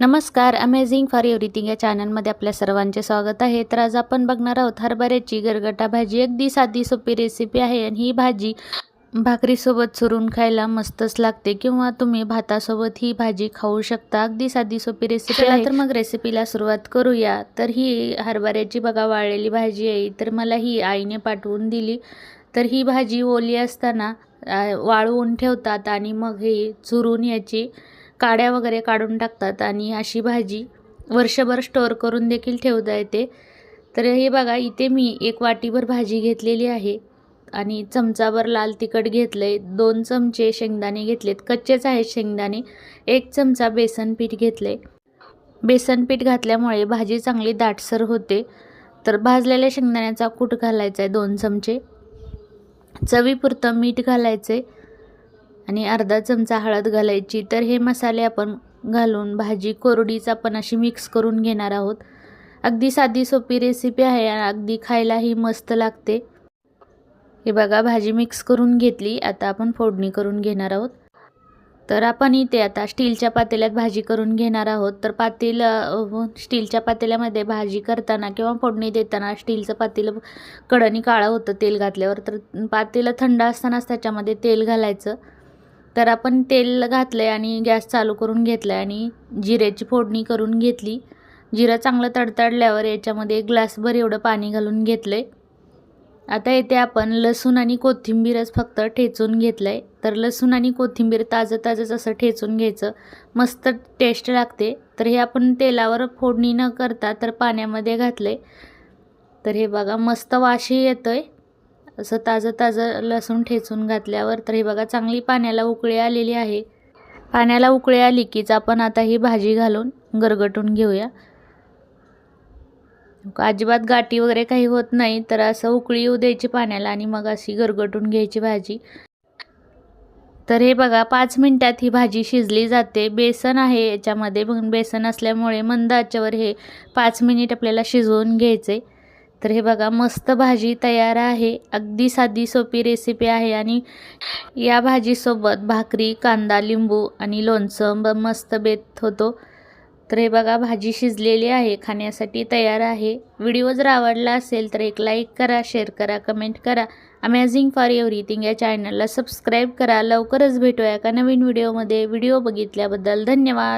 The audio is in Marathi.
नमस्कार अमेझिंग फॉर एव्हरीथिंग या चॅनलमध्ये आपल्या सर्वांचे स्वागत आहे. तर आज आपण बघणार आहोत हरभऱ्याची गरगटा भाजी. अगदी साधी सोपी रेसिपी आहे आणि ही भाजी भाकरीसोबत चुरून खायला मस्तच लागते किंवा तुम्ही भातासोबत ही भाजी खाऊ शकता. अगदी साधी सोपी रेसिपी आहे. तर मग रेसिपीला सुरुवात करूया. तर ही हरभऱ्याची बघा वाळलेली भाजी आहे. तर मला ही आईने पाठवून दिली. तर ही भाजी ओली असताना वाळवून ठेवतात आणि मग हे चुरून याची काड्या वगैरे काढून टाकतात आणि अशी भाजी वर्षभर स्टोअर करून देखील ठेवता येते. तर हे बघा इथे मी एक वाटीभर भाजी घेतलेली आहे आणि चमचाभर लाल तिखट घेतलं आहे दोन चमचे शेंगदाणे घेतलेत. कच्चेच आहेत शेंगदाणे. एक चमचा बेसन पीठ घेतलं आहे बेसन पीठ घातल्यामुळे भाजी चांगली दाटसर होते. तर भाजलेल्या शेंगदाण्याचा कूट घालायचा आहे दोन चमचे. चवीपुरतं मीठ घालायचं आहे आणि अर्धा चमचा हळद घालायची. तर हे मसाले आपण घालून भाजी कोरडीचा पण अशी मिक्स करून घेणार आहोत. अगदी साधी सोपी रेसिपी आहे आणि अगदी खायलाही मस्त लागते. हे बघा भाजी मिक्स करून घेतली. आता आपण फोडणी करून घेणार आहोत. तर आपण इथे आता स्टीलच्या पातेल्यात भाजी करून घेणार आहोत. तर पातेल स्टीलच्या पातेल्यामध्ये भाजी करताना किंवा फोडणी देताना स्टीलचं पातेलं कडणी काळं होतं तेल घातल्यावर. तर पातेलं थंड असतानाच त्याच्यामध्ये तेल घालायचं. तर आपण तेल घातलं आहे आणि गॅस चालू करून घेतला आहे आणि जिऱ्याची फोडणी करून घेतली. जिरं चांगलं तडतडल्यावर याच्यामध्ये एक ग्लासभर एवढं पाणी घालून घेतलं आहे आता येथे आपण लसूण आणि कोथिंबीरच फक्त ठेचून घेतलं आहे तर लसूण आणि कोथिंबीर ताजं ताजंच असं ठेचून घ्यायचं. मस्त टेस्ट लागते. तर हे आपण तेलावर फोडणी न करता तर पाण्यामध्ये घातलं आहे तर हे बघा मस्त वाशी येतो आहे असं ताजं ताजं लसूण ठेचून घातल्यावर तर हे बघा चांगली पाण्याला उकळी आलेली आहे. पाण्याला उकळी आली कीच आपण आता ही भाजी घालून गरगटून घेऊया. अजिबात गाठी वगैरे काही होत नाही तर असं उकळी येऊ द्यायची पाण्याला आणि मग अशी गरगटून घ्यायची भाजी. तर हे बघा पाच मिनटात ही भाजी शिजली जाते. बेसन आहे याच्यामध्ये मग बेसन असल्यामुळे मंद आचेवर हे पाच मिनिट आपल्याला शिजवून घ्यायचे. तर हे बघा मस्त भाजी तयार आहे. अगदी साधी सोपी रेसिपी आहे आणि या भाजीसोबत भाकरी कांदा लिंबू आणि लोणचं ब मस्त बेत होतो. तर हे बघा भाजी शिजलेली आहे खाण्यासाठी तयार आहे. व्हिडिओ जर आवडला असेल तर एक लाईक करा शेअर करा कमेंट करा. अमेझिंग फॉर एव्हरीथिंग या चॅनलला सबस्क्राईब करा. लवकरच भेटूया का नवीन व्हिडिओमध्ये व्हिडिओ बघितल्याबद्दल धन्यवाद.